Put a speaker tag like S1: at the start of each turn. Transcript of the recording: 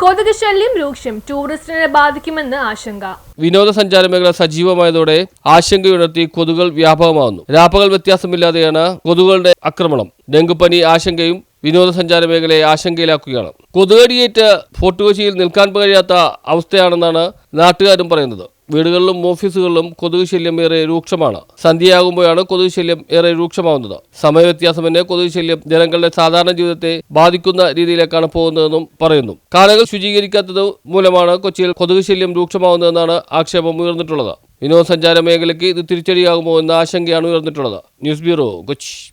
S1: കൊതുക് ശല്യം രൂക്ഷം. ടൂറിസ്റ്റിനെ ബാധിക്കുമെന്ന് ആശങ്ക.
S2: വിനോദസഞ്ചാര മേഖല സജീവമായതോടെ ആശങ്കയുണർത്തി കൊതുകൾ വ്യാപകമാകുന്നു രാപ്പകൽ വ്യത്യാസമില്ലാതെയാണ് കൊതുകുകളുടെ ആക്രമണം. ഡെങ്കുപ്പനി ആശങ്കയും വിനോദസഞ്ചാര മേഖലയെ ആശങ്കയിലാക്കുകയാണ്. കൊതുകടിയേറ്റ് ഫോർട്ട് കൊച്ചിയിൽ നിൽക്കാൻ കഴിയാത്ത അവസ്ഥയാണെന്നാണ് നാട്ടുകാരും പറയുന്നത്. വീടുകളിലും ഓഫീസുകളിലും കൊതുക് ശല്യം ഏറെ രൂക്ഷമാണ്. സന്ധ്യയാകുമ്പോഴാണ് കൊതുക് ശല്യം ഏറെ രൂക്ഷമാവുന്നത്. സമയവ്യത്യാസമെന്നെ കൊതുക് ശല്യം ജനങ്ങളുടെ സാധാരണ ജീവിതത്തെ ബാധിക്കുന്ന രീതിയിലേക്കാണ് പോകുന്നതെന്നും പറയുന്നു. കാലകൾ ശുചീകരിക്കാത്തത് മൂലമാണ് കൊച്ചിയിൽ കൊതുക് ശല്യം രൂക്ഷമാവുന്നതെന്നാണ് ആക്ഷേപം ഉയർന്നിട്ടുള്ളത്. വിനോദസഞ്ചാര മേഖലയ്ക്ക് ഇത് തിരിച്ചടിയാകുമോ എന്ന ആശങ്കയാണ് ഉയർന്നിട്ടുള്ളത്. News bureau Kochi.